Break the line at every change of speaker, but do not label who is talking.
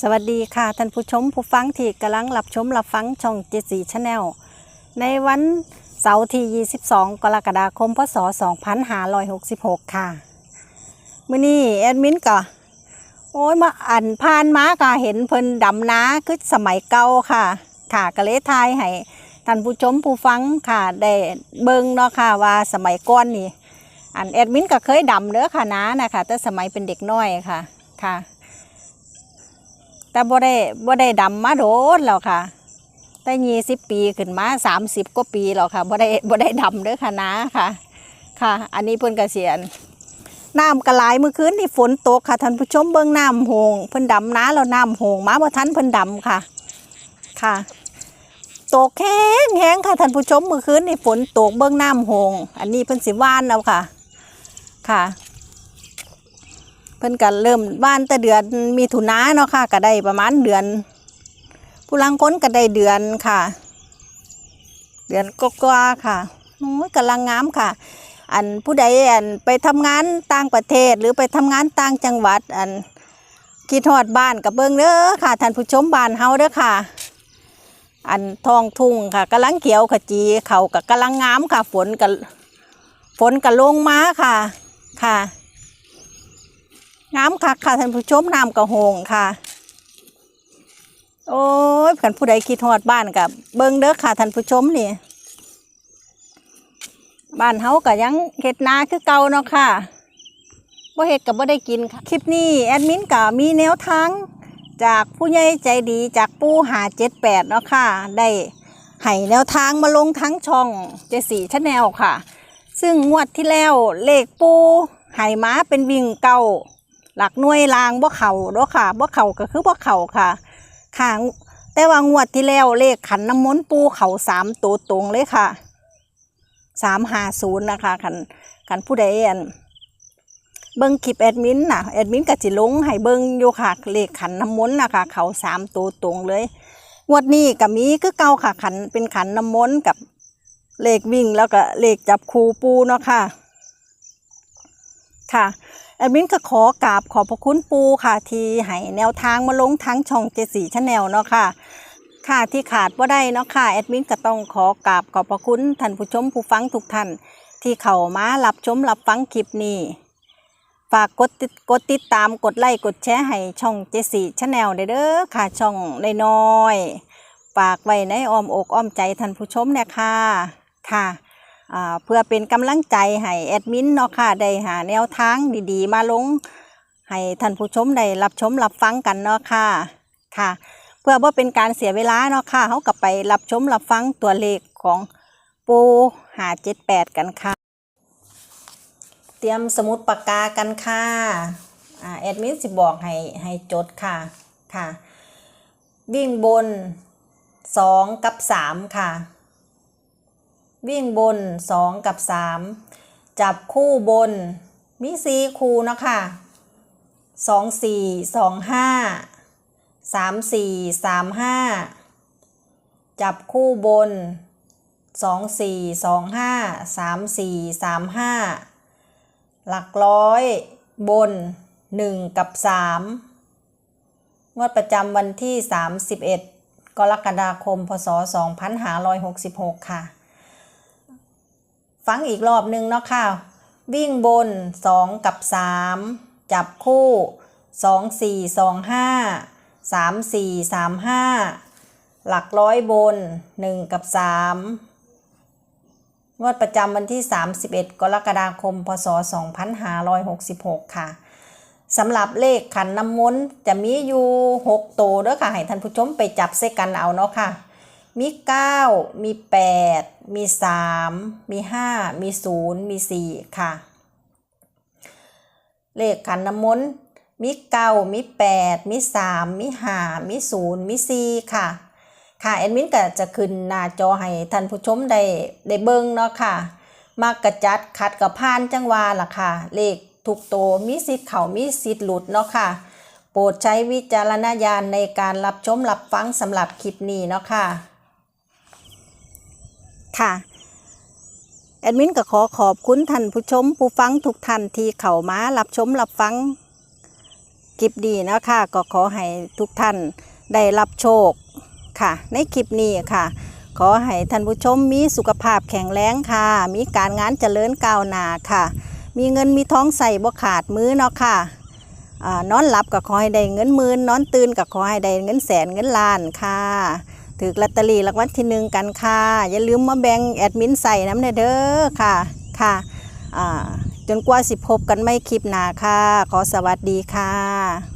สวัสดีค่ะท่านผู้ชมผู้ฟังที่กำลังรับชมรับฟังช่องเจสีชาแนลในวันเสาร์ที่ 22 กรกฎาคม พศ 2566 ค่ะมื้อนี้แอดมินก็โอ้ยมาอ่านผ่านมาก็เห็นเพิ่นดำนาคือสมัยเก่าค่ะ ค่ะก็เลยทายให้ท่านผู้ชมผู้ฟังค่ะได้เบิ่งเนาะค่ะว่าสมัยก่อนนี่อันแอดมินก็เคยดำเด้อค่ะนะนะคะแต่สมัยเป็นเด็กน้อยค่ะค่ะ แต่บ่ได้บ่ได้ดำมาโดนแล้วค่ะแต่ยี่สิบปีขึ้นมาสามสิบกว่าปีแล้วค่ะบ่ได้บ่ได้ดำเด้อค่ะนะค่ะ ค่ะ อันนี้เพิ่นกเกษียณน้ำกระไหลายเมื่อคืนนี่ฝนตกค่ะท่านผู้ชมเบิ่งน้ำโหงเพิ่นดำนะแล้วน้ำโหงมาบ่ทันเพิ่นดำค่ะ ค่ะตกแห้งแห้งค่ะท่านผู้ชมเมื่อคืนนี่ฝนตกเบิ่งน้ำโหง อันนี้เพิ่นสิว่านเอาค่ะ ค่ะ พิ่นก็เริ่มบ้านแต่เดือนมีถุนาเนาะค่ะก็ได้ประมาณเดือน ผู้ลังคนก็ได้เดือนค่ะ เดือนก็กว่าค่ะโอ้ยกำลังงามค่ะ อันผู้ใดอันไปทำงานต่างประเทศ หรือไปทำงานต่างจังหวัด อันคิดทอดบ้านกับเบิ้งเด้อค่ะท่านผู้ชมบ้านเฮาเด้อค่ะ อันทองทุ่งค่ะกำลังเขียวขจีเขากับกำลังงามค่ะ ฝนกับฝนกับลงมาค่ะค่ะ งามคักค่ะท่านผู้ชมน้ำกระหงค่ะ โอ้ยกันผู้ใดคิดฮอดบ้านกับเบิงเด้อค่ะท่านผู้ชมนี่บ้านเฮาก็ยังเฮ็ดนาคือเก่าเนาะค่ะบ่เฮ็ดก็บ่ได้กินค่ะ คลิปนี้แอดมินก็มีแนวทางจากผู้ใหญ่ใจดีจากปู่หา78เนาะค่ะ ได้ให้แนวทางมาลงทั้งช่องเจสีชแนลค่ะ ซึ่งงวดที่แล้วเลขปูให้มาเป็นวิ่งเก่า หลักหน่วยรางบ่เข่าเด้อค่ะบ่เข่าก็คือบ่เข่าค่ะค่ะแต่ว่างวดที่แล้วเลขขันน้ำมนต์ปูเข่าสามตัวตรงเลยค่ะสามห้าศูนย์นะคะขันขันผู้ใดอันเบิ้งคลิปแอดมินน่ะแอดมินก็จิลงให้เบิ้งอยู่ค่ะเลขขันน้ำมนต์นะคะเขาสามตัวตรงเลยงวดนี้ก็มีคือเก่าค่ะขันเป็นขันน้ำมนต์กับเลขวิ่งแล้วก็เลขจับคูปูเนาะค่ะ ค่ะ อดมินก็ขอกราบขอบพระคุณปูค่ะที่ให้แนวทางมาลงทั้งช่องเจสีชาแนลเนาะค่ะค่ะที่ขาดว่าได้เนาะค่ะแอดมินก็ต้องขอกราบขอบพระคุณท่านผู้ชมผู้ฟังทุกท่าน ที่เข้ามารับชมรับฟังคลิปนี้ ฝากกดติดกดติดตามกดไลค์กดแชร์ให้ช่องเจสีชาแนลเด้อค่ะช่องน้อยๆฝากไว้ในอ้อมอกอ้อมใจท่านผู้ชมเนี่ยค่ะค่ะ เพื่อเป็นกำลังใจให้แอดมินเนาะค่ะได้หาแนวทางดีๆ มาลง ให้ท่านผู้ชมได้รับชมรับฟังกันเนาะค่ะค่ะ เพื่อว่าเป็นการเสียเวลาเนาะค่ะเขากลับไปรับชมรับฟังตัวเลขของปูหาเจ็ดแปดกันค่ะ เตรียมสมุดปากกากันค่ะอ่าแอดมินสิบอกให้ให้จดค่ะค่ะ วิ่งบนสองกับสามค่ะ วิ่งบนสองกับสามจับคู่บน มีสี่คู่นะคะสองสี่สองห้าสามสี่สามห้าจับคู่บนสองสี่สองห้าสามสี่สามห้าหลักร้อยบนหนึ่งกับสามงวดประจำวันที่31กรกฎาคม พศ2566ค่ะ ฟังอีกรอบหนึ่งเนาะค่ะ วิ่งบน 2 กับ 3 จับคู่ 2 4 2 5 3 4 3 5 หลักร้อยบน 1 กับ 3 งวดประจำวันที่ 31 กรกฎาคม พศ 2566 ค่ะสำหรับเลขขันน้ำมนต์จะมีอยู่ 6 ตัวเด้อค่ะ ให้ท่านผู้ชมไปจับเสกันเอาเนาะค่ะ มี 9 มี 8 มี 3 มี 5 มี 0 มี 4 ค่ะ เลขขันน้ำมนต์มี 9 มี 8 มี 3 มี 5 มี 0 มี 4 ค่ะ ค่ะแอดมินก็จะขึ้นหน้าจอให้ท่านผู้ชมได้ได้เบิ่งเนาะค่ะ มากระจัดขัดกับพานจังหวาล่ะค่ะ เลขทุกโตวมีสิทธิ์เขามีสิทธิ์หลุดเนาะค่ะโปรดใช้วิจารณญาณในการรับชมรับฟังสำหรับคลิปนี้เนาะค่ะ ค่ะ แอดมินก็ขอขอบคุณท่านผู้ชม ผู้ฟังทุกท่านที่เข้ามารับชมรับฟังคลิปดีนะค่ะก็ขอให้ทุกท่านได้รับโชคค่ะ ในคลิปนี้ค่ะ ขอให้ท่านผู้ชมมีสุขภาพแข็งแรงค่ะ มีการงานเจริญก้าวหน้าค่ะ มีเงินมีท้องใส่บ่ขาดมือเนาะค่ะอ่านอนหลับก็ขอให้ได้เงินหมื่นนอนตื่นก็ขอให้ได้เงินแสนเงินล้านค่ะ ถือลอตเตอรี่รางวัลที่หนึ่งกันค่ะ อย่าลืมมาแบ่งแอดมินใส่น้ำเด้อค่ะค่ะจนกว่าสิพบกันไม่คลิปหนาค่ะ ขอสวัสดีค่ะ